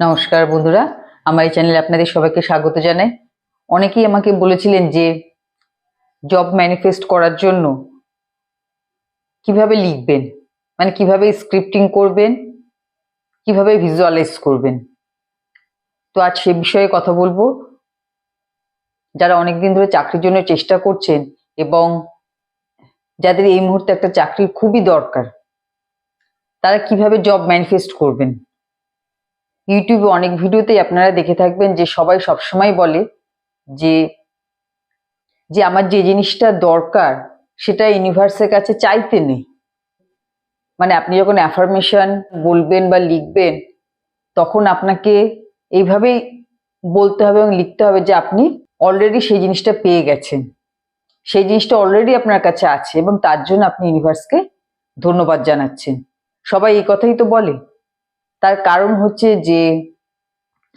নমস্কার বন্ধুরা, আমার এই চ্যানেলে আপনাদের সবাইকে স্বাগত জানাই। অনেকেই আমাকে বলেছিলেন যে জব ম্যানিফেস্ট করার জন্য কীভাবে লিখবেন মানে কীভাবে স্ক্রিপ্টিং করবেন, কীভাবে ভিজুয়ালাইজ করবেন। তো আজ সে বিষয়ে কথা বলব। যারা অনেকদিন ধরে চাকরির জন্য চেষ্টা করছেন এবং যাদের এই মুহূর্তে একটা চাকরির খুবই দরকার, তারা কীভাবে জব ম্যানিফেস্ট করবেন? ইউটিউবে অনেক ভিডিওতেই আপনারা দেখে থাকবেন যে সবাই সবসময় বলে যে যে আমার যে জিনিসটা দরকার, সেটা ইউনিভার্সের কাছে চাইতে নেই। মানে আপনি যখন অ্যাফার্মেশন বলবেন বা লিখবেন, তখন আপনাকে এইভাবেই বলতে হবে এবং লিখতে হবে যে আপনি অলরেডি সেই জিনিসটা পেয়ে গেছেন। সেই জিনিসটা অলরেডি আপনার কাছে আছে এবং তার জন্য আপনি ইউনিভার্সকে ধন্যবাদ জানাচ্ছেন। সবাই এই কথাই তো বলে। তার কারণ হচ্ছে যে,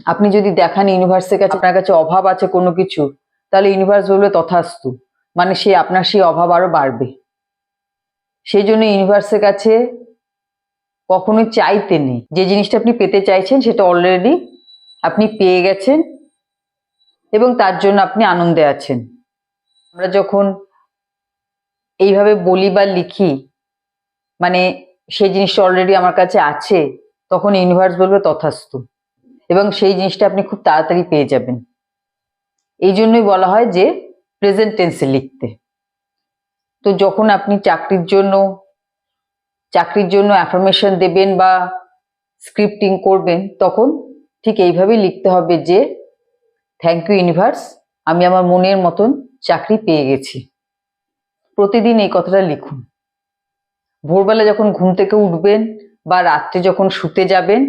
আপনি যদি দেখান ইউনিভার্সের কাছে আপনার কাছে অভাব আছে কোনো কিছু, তাহলে ইউনিভার্স বলবে তথাস্তু। মানে সে, আপনার সেই অভাব আরও বাড়বে। সেই জন্য ইউনিভার্সের কাছে কখনোই চাইতে নেই। যে জিনিসটা আপনি পেতে চাইছেন, সেটা অলরেডি আপনি পেয়ে গেছেন এবং তার জন্য আপনি আনন্দে আছেন। আমরা যখন এইভাবে বলি বা লিখি মানে সেই জিনিসটা অলরেডি আমার কাছে আছে তখন ইউনিভার্স বলবে তথাস্তু। এবং সেই জিনিসটা আপনি খুব তাড়াতাড়ি পেয়ে যাবেন। এই জন্যই বলা হয় যে প্রেজেন্ট টেন্সে লিখতে। তো যখন আপনি চাকরির জন্য চাকরির জন্য অ্যাফার্মেশন দেবেন বা স্ক্রিপ্টিং করবেন, তখন ঠিক এইভাবেই লিখতে হবে যে থ্যাংক ইউ ইউনিভার্স আমি আমার মনের মতন চাকরি পেয়ে গেছি। প্রতিদিন এই কথাটা লিখুন। ভোরবেলা যখন ঘুম থেকে উঠবেন বা রাত্রে যখন শুতে যাবেন,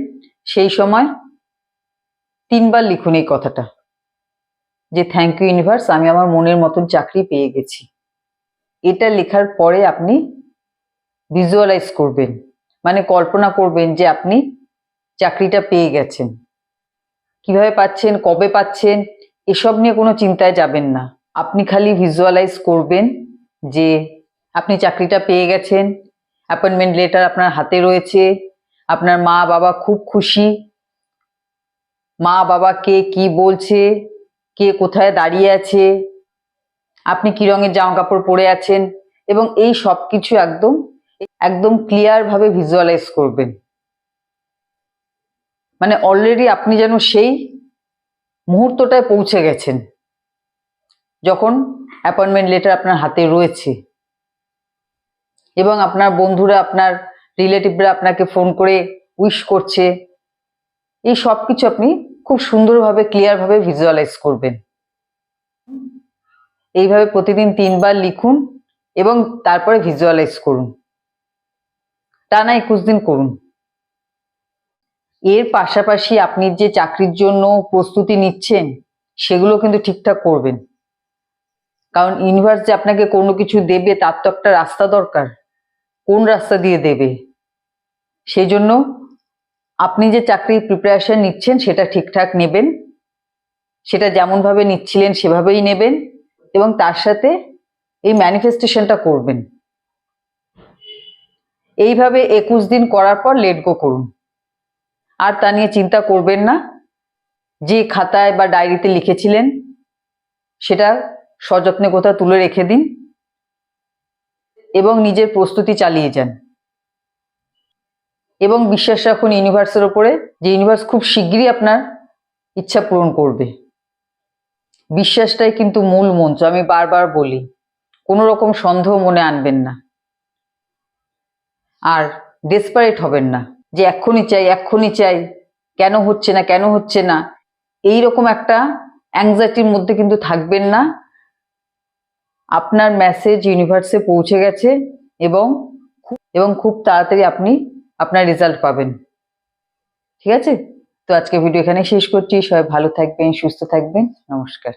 সেই সময় তিনবার লিখুন এই কথাটা। যে থ্যাংক ইউ ইউনিভার্স আমি আমার মনের মতন চাকরি পেয়ে গেছি। এটা লেখার পরে আপনি ভিজুয়ালাইজ করবেন। মানে কল্পনা করবেন যে, আপনি চাকরিটা পেয়ে গেছেন। কীভাবে পাচ্ছেন, কবে পাচ্ছেন, এসব নিয়ে কোনো চিন্তায় যাবেন না। আপনি খালি ভিজুয়ালাইজ করবেন যে, আপনি চাকরিটা পেয়ে গেছেন অ্যাপয়েন্টমেন্ট লেটার আপনার হাতে রয়েছে। আপনার মা বাবা খুব খুশি। মা বাবা কে কি বলছে? কে কোথায় দাঁড়িয়ে আছে? আপনি কি রঙের জামা কাপড় পরে আছেন? এবং এই সব কিছু একদম একদম ক্লিয়ার ভাবে ভিজুয়ালাইজ করবেন। মানে অলরেডি আপনি যেন সেই মুহূর্তটায় পৌঁছে গেছেন। যখন অ্যাপয়েন্টমেন্ট লেটার আপনার হাতে রয়েছে। এবং আপনার বন্ধুরা, আপনার রিলেটিভরা আপনাকে ফোন করে উইশ করছে। এই সব কিছু আপনি খুব সুন্দরভাবে, ক্লিয়ারভাবে ভিজুয়ালাইজ করবেন। এইভাবে প্রতিদিন তিনবার লিখুন এবং তারপরে ভিজুয়ালাইজ করুন। টানা একুশ দিন করুন। এর পাশাপাশি আপনি যে চাকরির জন্য প্রস্তুতি নিচ্ছেন, সেগুলো কিন্তু ঠিকঠাক করবেন। কারণ ইউনিভার্স যে আপনাকে কোনো কিছু দেবে, তার তো একটা রাস্তা দরকার। কোন রাস্তা দিয়ে দেবে? সেই জন্য আপনি যে চাকরির প্রিপারেশন নিচ্ছেন, সেটা ঠিকঠাক নেবেন। সেটা যেমনভাবে নিচ্ছিলেন, সেভাবেই নেবেন এবং তার সাথে এই ম্যানিফেস্টেশনটা করবেন। এইভাবে একুশ দিন করার পর লেট গো করুন। আর তা নিয়ে চিন্তা করবেন না। যে খাতায় বা ডায়েরিতে লিখেছিলেন, সেটা সযত্নে কোথাও তুলে রেখে দিন। এবং নিজের প্রস্তুতি চালিয়ে যান। এবং বিশ্বাস রাখুন, ইউনিভার্সের ওপরে যে ইউনিভার্স খুব শিগগিরই আপনার ইচ্ছা পূরণ করবে। বিশ্বাসটাই কিন্তু মূল মন্ত্র আমি বারবার বলি, কোনো রকম সন্দেহ মনে আনবেন না। আর ডেসপারেট হবেন না, যে এক্ষুনি চাই এক্ষুনি চাই, কেন হচ্ছে না, কেন হচ্ছে না এই রকম একটা অ্যাংজাইটির মধ্যে কিন্তু থাকবেন না। আপনার মেসেজ ইউনিভার্সে পৌঁছে গেছে এবং এবং খুব তাড়াতাড়ি আপনি আপনার রেজাল্ট পাবেন। ঠিক আছে? তো আজকে ভিডিও এখানে শেষ করছি। সবাই ভালো থাকবেন, সুস্থ থাকবেন। নমস্কার।